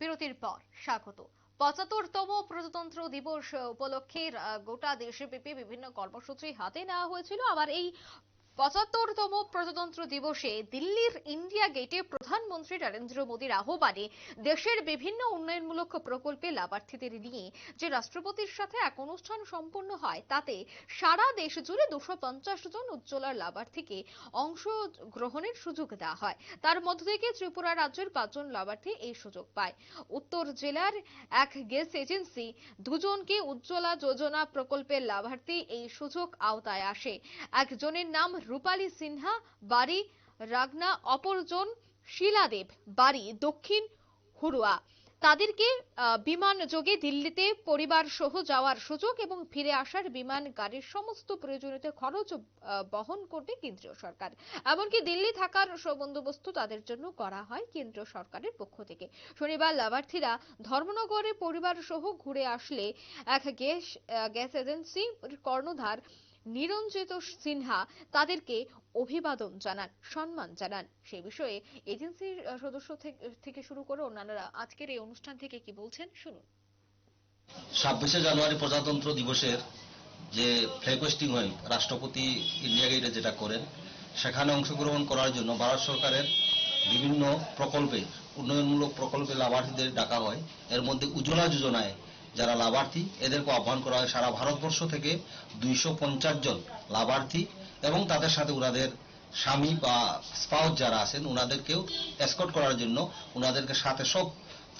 বিরতির পর স্বাগত। পঁচাত্তরতম প্রজাতন্ত্র দিবস উপলক্ষে গোটা দেশব্যাপী বিভিন্ন কর্মসূচি হাতে নেওয়া হয়েছিল। আবার এই পঁচাত্তরতম প্রজাতন্ত্র দিবসে দিল্লির ইন্ডিয়া গেটে প্রধানমন্ত্রী নরেন্দ্র মোদীর আহ্বানে দেশের বিভিন্ন উন্নয়নমূলক প্রকল্পে লাভার্থীদের নিয়ে যে রাষ্ট্রপতির সাথে এক অনুষ্ঠান সম্পন্ন হয়, তাতে সারা দেশ জুড়ে দুশো পঞ্চাশ জন উজ্জ্বলার লাভার্থীকে অংশ গ্রহণের সুযোগ দেওয়া হয়। তার মধ্য থেকে ত্রিপুরা রাজ্যের পাঁচজন লাভার্থী এই সুযোগ পায়। উত্তর জেলার এক গ্যাস এজেন্সি দুজনকে উজ্জ্বলা যোজনা প্রকল্পের লাভার্থী এই সুযোগ আওতায় আসে। একজনের নাম রূপালী সিনহা, বাড়ি রাগনা, অপরজন শিলাদেব, বাড়ি দক্ষিণ হুড়ুয়া তাদেরকে বিমান যোগে দিল্লিতে পরিবার সহ যাওয়ার সুযোগ এবং ফিরে আসার বিমান গাড়ির সমস্ত প্রয়োজনীয় খরচ বহন করবে কেন্দ্রীয় সরকার। এমনকি দিল্লি থাকার বন্দোবস্ত তাদের জন্য করা হয় কেন্দ্রীয় সরকারের পক্ষ থেকে। শনিবার লাভার্থীরা ধর্মনগরে পরিবার সহ ঘুরে আসলে এক গ্যাস গ্যাস এজেন্সি কর্ণধার নিরঞ্জিত সিনহা তাদেরকে অভিবাদন জানান, সম্মান জানান। সে বিষয়ে এজেন্সির সদস্য থেকে- শুরু করে অন্যান্যরা আজকের এই অনুষ্ঠান থেকে কি বলছেন শুনুন। ছাব্বিশে জানুয়ারি প্রজাতন্ত্র দিবসের যে ফ্ল্যাগ হোস্টিং হয়, রাষ্ট্রপতি ইন্ডিয়া গেটে যেটা করেন, সেখানে অংশগ্রহণ করার জন্য ভারত সরকারের বিভিন্ন প্রকল্পে, উন্নয়নমূলক প্রকল্পে লাভার্থীদের ডাকা হয়। এর মধ্যে উজ্জ্বলা যোজনায় যারা লাভার্থী, এদেরকে আহ্বান করা হয় সারা ভারতবর্ষ থেকে দুইশো পঞ্চাশ জন লাভার্থী এবং তাদের সাথে ওনাদের স্বামী বা স্পাউস যারা আছেন ওনাদেরকেও এসকট করার জন্য ওনাদেরকে সাথে সব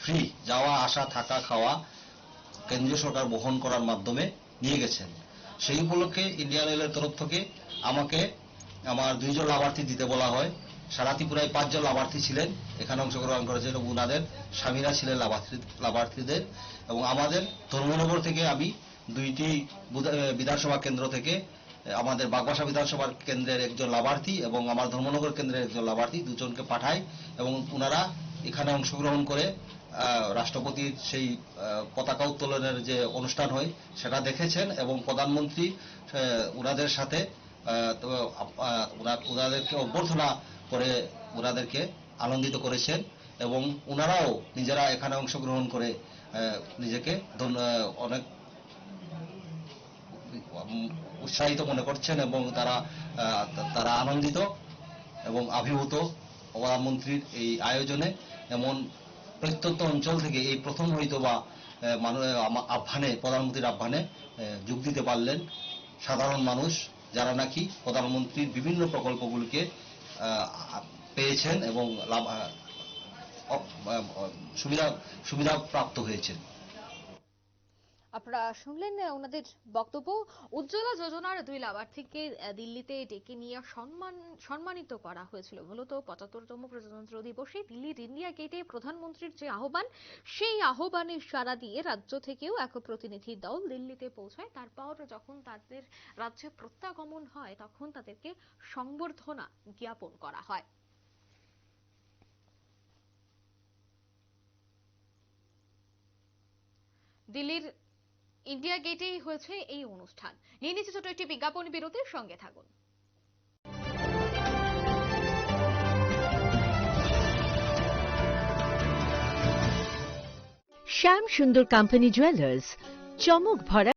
ফ্রি যাওয়া, আসা, থাকা, খাওয়া কেন্দ্রীয় সরকার বহন করার মাধ্যমে নিয়ে গেছেন। সেই উপলক্ষে ইন্ডিয়ান রেলের তরফ থেকে আমাকে আমার দুইজন লাভার্থী দিতে বলা হয়। সারা ত্রিপুরায় পাঁচজন লাভার্থী ছিলেন, এখানে অংশগ্রহণ করেছেন এবং ওনাদের স্বামীরা ছিলেন লাভার্থী লাভার্থীদের। এবং আমাদের ধর্মনগর থেকে আমি দুইটি বিধানসভা কেন্দ্র থেকে আমাদের বাগবাসা বিধানসভা কেন্দ্রের একজন লাভার্থী এবং আমার ধর্মনগর কেন্দ্রের একজন লাভার্থী দুজনকে পাঠাই এবং ওনারা এখানে অংশগ্রহণ করে রাষ্ট্রপতির সেই পতাকা উত্তোলনের যে অনুষ্ঠান হয় সেটা দেখেছেন এবং প্রধানমন্ত্রী ওনাদের সাথে ওনাদেরকে অভ্যর্থনা করে ওনাদেরকে আনন্দিত করেছেন। এবং ওনারাও নিজেরা এখানে অংশগ্রহণ করে নিজেকে অনেক উৎসাহিত মনে করছেন এবং তারা তারা আনন্দিত এবং আবির্ভূত প্রধানমন্ত্রীর এই আয়োজনে। এমন প্রত্যন্ত অঞ্চল থেকে এই প্রথম হয়তো বা আহ, আহ্বানে প্রধানমন্ত্রীর আহ্বানে যোগ দিতে পারলেন সাধারণ মানুষ যারা নাকি প্রধানমন্ত্রীর বিভিন্ন প্রকল্পগুলিকে পেয়েছেন এবং লাভ সুবিধা সুবিধা প্রাপ্ত হয়েছেন। আপনারা শুনলেন ওনাদের বক্তব্য। উজ্জ্বলা যোজনার দুই লাভার্থীকে দিল্লিতে ডেকে নিয়ে সম্মান, সম্মানিত করা হয়েছিল। মূলত পঁচাত্তরতম প্রজাতন্ত্র দিবসে দিল্লির ইন্ডিয়া গেটে প্রধানমন্ত্রীর যে আহ্বান, সেই আহ্বানে সাড়া দিয়ে রাজ্য থেকেও এক প্রতিনিধি দল দিল্লিতে পৌঁছায়। তারপর যখন তাদের রাজ্যে প্রত্যাগমন হয়, তখন তাদেরকে সংবর্ধনা জ্ঞাপন করা হয়। দিল্লির ইন্ডিয়া গেটেই হয়েছে এই অনুষ্ঠান। নিয়ে নিচ্ছে ছোট একটি বিজ্ঞাপন বিরতির সঙ্গে থাকুন। শ্যাম সুন্দর কোম্পানি জুয়েলার্স, চমক ভরা